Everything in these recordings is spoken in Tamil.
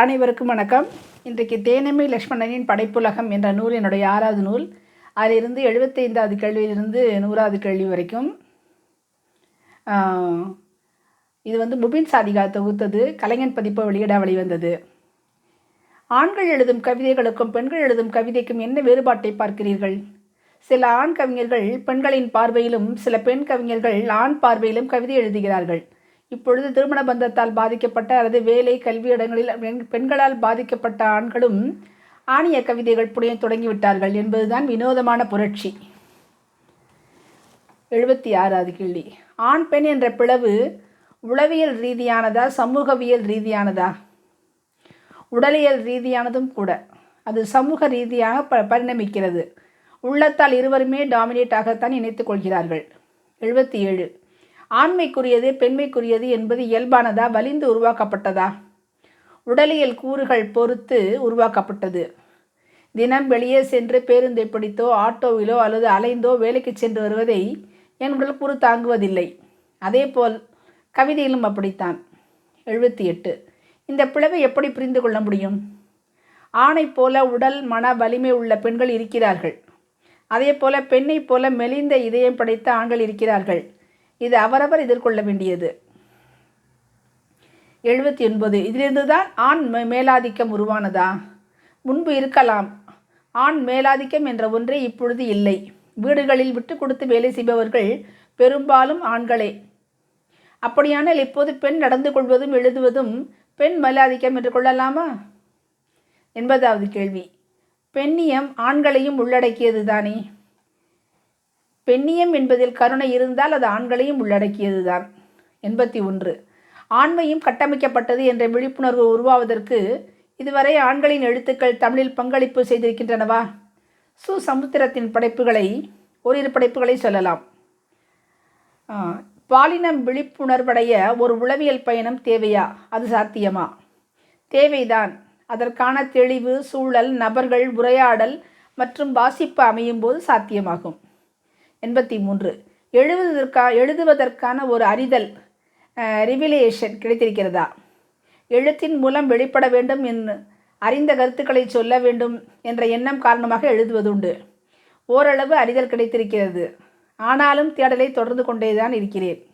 அனைவருக்கும் வணக்கம். இன்றைக்கு தேனம்மை லக்ஷ்மணனின் படைப்புலகம் என்ற நூல் என்னுடைய ஆறாவது நூல். அதிலிருந்து எழுபத்தைந்தாவது கேள்வியிலிருந்து நூறாவது கேள்வி வரைக்கும். இது வந்து முபின் சாதிகா தொகுத்தது. கலைஞன் பதிப்பு வெளியிட வெளிவந்தது ஆண்கள் எழுதும் கவிதைகளுக்கும் பெண்கள் எழுதும் கவிதைக்கும் என்ன வேறுபாட்டை பார்க்கிறீர்கள்? சில ஆண் கவிஞர்கள் பெண்களின் பார்வையிலும் சில பெண் கவிஞர்கள் ஆண் பார்வையிலும் கவிதை எழுதுகிறார்கள். இப்பொழுது திருமண பந்தத்தால் பாதிக்கப்பட்ட அல்லது வேலை கல்வி இடங்களில் பெண்- பெண்களால் பாதிக்கப்பட்ட ஆண்களும் ஆணிய கவிதைகள் புனைய தொடங்கிவிட்டார்கள் என்பதுதான் வினோதமான புரட்சி. எழுபத்தி ஆறாவது கேள்வி. ஆண் பெண் என்ற பிளவு உளவியல் ரீதியானதா சமூகவியல் ரீதியானதா? உடலியல் ரீதியானதும் கூட. அது சமூக ரீதியாக ப பரிணமிக்கிறது. உள்ளத்தால் இருவருமே டாமினேட் ஆகத்தான் இணைத்துக் கொள்கிறார்கள். எழுபத்தி ஏழு ஆண்மைக்குரியது பெண்மைக்குரியது என்பது இயல்பானதா? வலிந்து உருவாக்கப்பட்டதா? உடலியல் கூறுகள் பொறுத்து உருவாக்கப்பட்டது. தினம் வெளியே சென்று பேருந்தை பிடித்தோ ஆட்டோவிலோ அல்லது அலைந்தோ வேலைக்கு சென்று வருவதை என் உடல் கூறு தாங்குவதில்லை. அதேபோல் கவிதையிலும் அப்படித்தான். எழுபத்தி எட்டு இந்த பிளவை எப்படி புரிந்து கொள்ள முடியும்? ஆணைப் போல உடல் மன வலிமை உள்ள பெண்கள் இருக்கிறார்கள். அதே போல பெண்ணைப் போல மெலிந்த இதயம் படைத்த ஆண்கள் இருக்கிறார்கள். இது அவரவர் எதிர்கொள்ள வேண்டியது. எழுபத்தி ஒன்பது. இதிலிருந்து தான் ஆண் மே- மேலாதிக்கம் உருவானதா? முன்பு இருக்கலாம். ஆண் மேலாதிக்கம் என்ற ஒன்றே இப்பொழுது இல்லை. வீடுகளில் விட்டு கொடுத்து வேலை செய்பவர்கள் பெரும்பாலும் ஆண்களே. அப்படியானால் இப்போது பெண் நடந்து கொள்வதும் எழுதுவதும் பெண் மேலாதிக்கம் என்று கொள்ளலாமா? என்பதாவது கேள்வி. பெண்ணியம் ஆண்களையும் உள்ளடக்கியது தானே பெண்ணியம் என்பதில் கருணை இருந்தால் அது ஆண்களையும் உள்ளடக்கியதுதான். எண்பத்தி ஒன்று. ஆண்மையும் கட்டமைக்கப்பட்டது என்ற விழிப்புணர்வு உருவாவதற்கு இதுவரை ஆண்களின் எழுத்துக்கள் தமிழில் பங்களிப்பு செய்திருக்கின்றனவா? சு. சமுத்திரத்தின் படைப்புகளை ஓரிரு படைப்புகளை சொல்லலாம். பாலினம் விழிப்புணர்வடைய ஒரு உளவியல் பயணம் தேவையா? அது சாத்தியமா? தேவைதான். அதற்கான தெளிவு சூழல் நபர்கள் உரையாடல் மற்றும் வாசிப்பு அமையும் போது சாத்தியமாகும். எண்பத்தி மூன்று. எழுதுவதற்கா எழுதுவதற்கான ஒரு அறிதல் ரிவிலேஷன் கிடைத்திருக்கிறதா? எழுத்தின் மூலம் வெளிப்பட வேண்டும் என்று அறிந்த கருத்துக்களை சொல்ல வேண்டும் என்ற எண்ணம் காரணமாக எழுதுவதுண்டு. ஓரளவு அறிதல் கிடைத்திருக்கிறது. ஆனாலும் தேடலை தொடர்ந்து கொண்டேதான் இருக்கிறேன்.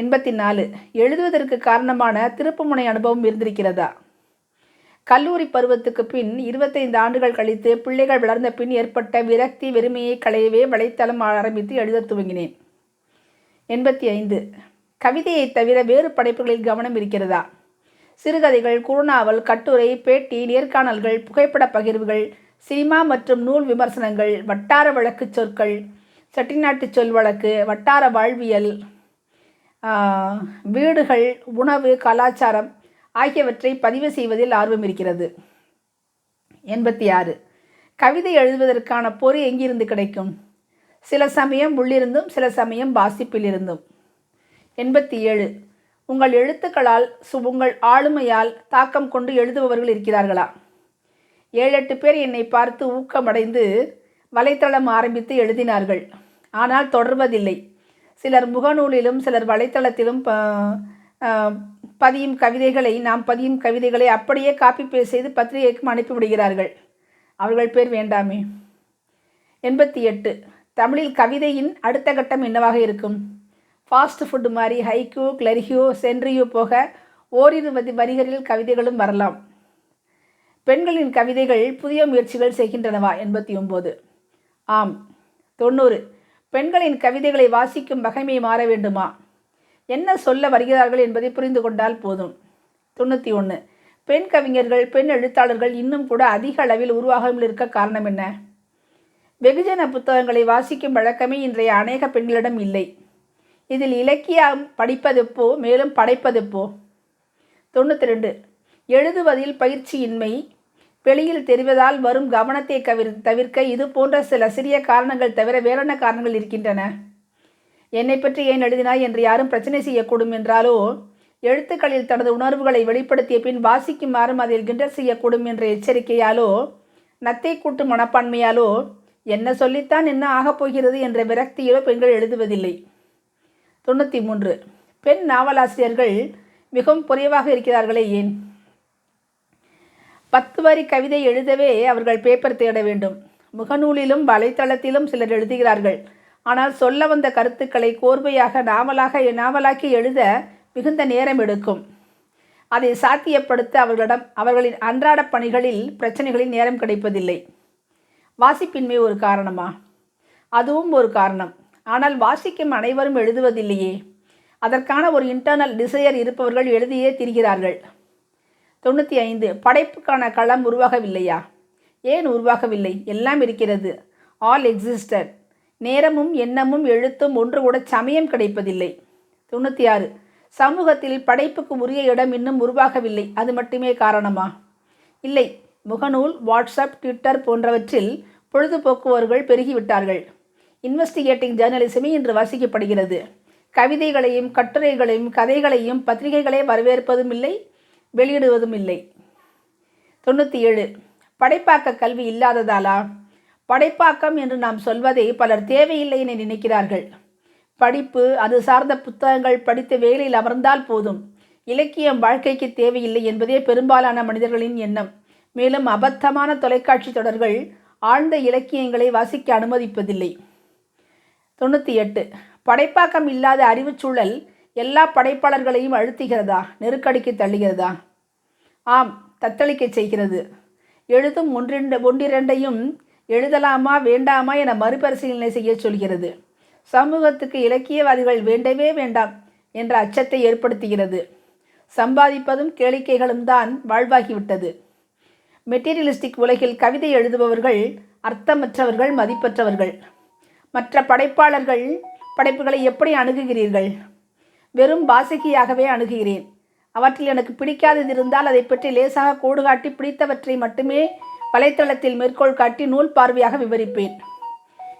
எண்பத்தி நாலு. எழுதுவதற்கு காரணமான திருப்புமுனை அனுபவம் இருந்திருக்கிறதா? கல்லூரி பருவத்துக்கு பின் இருபத்தைந்து ஆண்டுகள் கழித்து பிள்ளைகள் வளர்ந்த பின் ஏற்பட்ட விரக்தி வெறுமையை களையவே வலைத்தளம் ஆரம்பித்து எழுதத் துவங்கினேன். எண்பத்தி ஐந்து கவிதையைத் தவிர வேறு படைப்புகளில் கவனம் இருக்கிறதா? சிறுகதைகள் குறுநாவல் கட்டுரை பேட்டி நேர்காணல்கள் புகைப்பட பகிர்வுகள் சினிமா மற்றும் நூல் விமர்சனங்கள் வட்டார வழக்குச் சொற்கள் செட்டிநாட்டு சொல் வழக்கு வட்டார வாழ்வியல் வீடுகள் உணவு கலாச்சாரம் ஆகியவற்றை பதிவு செய்வதில் ஆர்வம் இருக்கிறது. எண்பத்தி ஆறு கவிதை எழுதுவதற்கான பொறி எங்கிருந்து கிடைக்கும்? சில சமயம் உள்ளிருந்தும் சில சமயம் வாசிப்பிலிருந்தும். எண்பத்தி ஏழு உங்கள் எழுத்துக்களால் சு உங்கள் ஆளுமையால் தாக்கம் கொண்டு எழுதுபவர்கள் இருக்கிறார்களா? ஏழு எட்டு பேர் என்னை பார்த்து ஊக்கமடைந்து வலைத்தளம் ஆரம்பித்து எழுதினார்கள். ஆனால் தொடர்வதில்லை. சிலர் முகநூலிலும் சிலர் வலைத்தளத்திலும் ப- பதியும் கவிதைகளை நாம் பதியும் கவிதைகளை அப்படியே காப்பி பேஸ்ட் செய்து பத்திரிகைக்கும் அனுப்பிவிடுகிறார்கள் அவர்கள் பேர் வேண்டாமே. எண்பத்தி எட்டு. தமிழில் கவிதையின் அடுத்த கட்டம் என்னவாக இருக்கும்? ஃபாஸ்ட் ஃபுட் மாதிரி ஹைக்யூ கிளரிஹியூ சென்ட்ரியூ போக ஓரிரு வதி வரிகளில் கவிதைகளும் வரலாம். பெண்களின் கவிதைகள் புதிய முயற்சிகள் செய்கின்றனவா? எண்பத்தி ஒம்பது. ஆம். தொண்ணூறு. பெண்களின் கவிதைகளை வாசிக்கும் வகைமை மாற வேண்டுமா? என்ன சொல்ல வருகிறார்கள் என்பதை புரிந்து கொண்டால் போதும். தொண்ணூற்றி ஒன்று பெண் கவிஞர்கள் பெண் எழுத்தாளர்கள் இன்னும் கூட அதிக அளவில் உருவாகாமல் இருக்க காரணம் என்ன? வெகுஜன புத்தகங்களை வாசிக்கும் வழக்கமே இன்றைய அநேக பெண்களிடம் இல்லை. இதில் இலக்கியம் படிப்பதுப்போ மேலும் படைப்பதுப்போ தொண்ணூற்றி ரெண்டு. எழுதுவதில் பயிற்சியின்மை வெளியில் தெரிவதால் வரும் கவனத்தை கவிர் தவிர்க்க இது போன்ற சில சிறிய காரணங்கள் தவிர வேறென்ன காரணங்கள் இருக்கின்றன? என்னை பற்றி ஏன் எழுதினாய் என்று யாரும் பிரச்சனை செய்யக்கூடும் என்றாலோ? எழுத்துக்களில் தனது உணர்வுகளை வெளிப்படுத்திய பின் வாசிக்குமாறும் அதில் கிண்டர் செய்யக்கூடும் என்ற எச்சரிக்கையாலோ நத்தை கூட்டு மனப்பான்மையாலோ என்ன சொல்லித்தான் என்ன ஆகப் போகிறது என்ற விரக்தியிலோ பெண்கள் எழுதுவதில்லை. தொண்ணூற்றி மூன்று பெண் நாவலாசிரியர்கள் மிகவும் குறைவாக இருக்கிறார்களே ஏன்? பத்து வரி கவிதை எழுதவே அவர்கள் பேப்பர் தேட வேண்டும். முகநூலிலும் வலைத்தளத்திலும் சிலர் எழுதுகிறார்கள். ஆனால் சொல்ல வந்த கருத்துக்களை கோர்வையாக நாவலாக நாவலாக்கி எழுத மிகுந்த நேரம் எடுக்கும். அதை சாத்தியப்படுத்த அவர்களிடம் அவர்களின் அன்றாட பணிகளில் பிரச்சனைகளில் நேரம் கிடைப்பதில்லை. வாசிப்பின்மை ஒரு காரணமா? அதுவும் ஒரு காரணம். ஆனால் வாசிக்கும் அனைவரும் எழுதுவதில்லையே. அதற்கான ஒரு இன்டர்னல் டிசையர் இருப்பவர்கள் எழுதியே திரிகிறார்கள். தொண்ணூற்றி ஐந்து. படைப்புக்கான களம் உருவாகவில்லையா? ஏன் உருவாகவில்லை? எல்லாம் இருக்கிறது. ஆல் எக்ஸிஸ்டட் நேரமும் எண்ணமும் எழுத்தும் ஒன்று கூட சமயம் கிடைப்பதில்லை. தொண்ணூற்றி ஆறு சமூகத்தில் படைப்புக்கு உரிய இடம் இன்னும் உருவாகவில்லை. அது மட்டுமே காரணமா? இல்லை. முகநூல் வாட்ஸ்அப் ட்விட்டர் போன்றவற்றில் பொழுதுபோக்குவர்கள் பெருகிவிட்டார்கள். இன்வெஸ்டிகேட்டிங் ஜேர்னலிசமே இன்று வாசிக்கப்படுகிறது. கவிதைகளையும் கட்டுரைகளையும் கதைகளையும் பத்திரிகைகளே வரவேற்பதும் இல்லை வெளியிடுவதும் இல்லை. தொண்ணூற்றி ஏழு படைப்பாக்க கல்வி இல்லாததாலா? படைப்பாக்கம் என்று நாம் சொல்வதை பலர் தேவையில்லை என நினைக்கிறார்கள். படிப்பு அது சார்ந்த புத்தகங்கள் படித்து வேலையில் அமர்ந்தால் போதும். இலக்கியம் வாழ்க்கைக்கு தேவையில்லை என்பதே பெரும்பாலான மனிதர்களின் எண்ணம். மேலும் அபத்தமான தொலைக்காட்சி தொடர்கள் ஆழ்ந்த இலக்கியங்களை வாசிக்க அனுமதிப்பதில்லை. தொண்ணூற்றி எட்டு. படைப்பாக்கம் இல்லாத அறிவுச்சூழல் எல்லா படைப்பாளர்களையும் அழுத்துகிறதா? நெருக்கடிக்கு தள்ளுகிறதா? ஆம் தத்தளிக்க செய்கிறது. எழுதும் ஒன்றிரண்டு ஒன்றிரண்டையும் எழுதலாமா வேண்டாமா என மறுபரிசீலனை செய்ய சொல்கிறது. சமூகத்துக்கு இலக்கியவாதிகள் வேண்டவே வேண்டாம் என்ற அச்சத்தை ஏற்படுத்துகிறது. சம்பாதிப்பதும் கேளிக்கைகளும் தான் வாழ்வாகிவிட்டது. மெட்டீரியலிஸ்டிக் உலகில் கவிதை எழுதுபவர்கள் அர்த்தமற்றவர்கள் மதிப்பற்றவர்கள். மற்ற படைப்பாளர்கள் படைப்புகளை எப்படி அணுகுகிறீர்கள்? வெறும் வாசகியாகவே அணுகுகிறேன். அவற்றில் எனக்கு பிடிக்காதது இருந்தால் அதை பற்றி லேசாக கோடு காட்டி பிடித்தவற்றை மட்டுமே வலைத்தளத்தில் மேற்கோள் காட்டி நூல் பார்வையாக விவரிப்பேன்.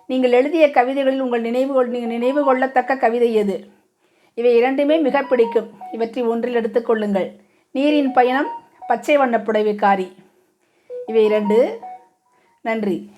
நீங்கள் எழுதிய கவிதைகளில் உங்கள் நினைவுகொள் நீங்கள் நினைவு கொள்ளத்தக்க கவிதை எது? இவை இரண்டுமே மிக பிடிக்கும். இவற்றை ஒன்றில் எடுத்துக்கொள்ளுங்கள் நீரின் பயணம் பச்சை வண்ண புடவைக்காரி. இவை இரண்டு. நன்றி.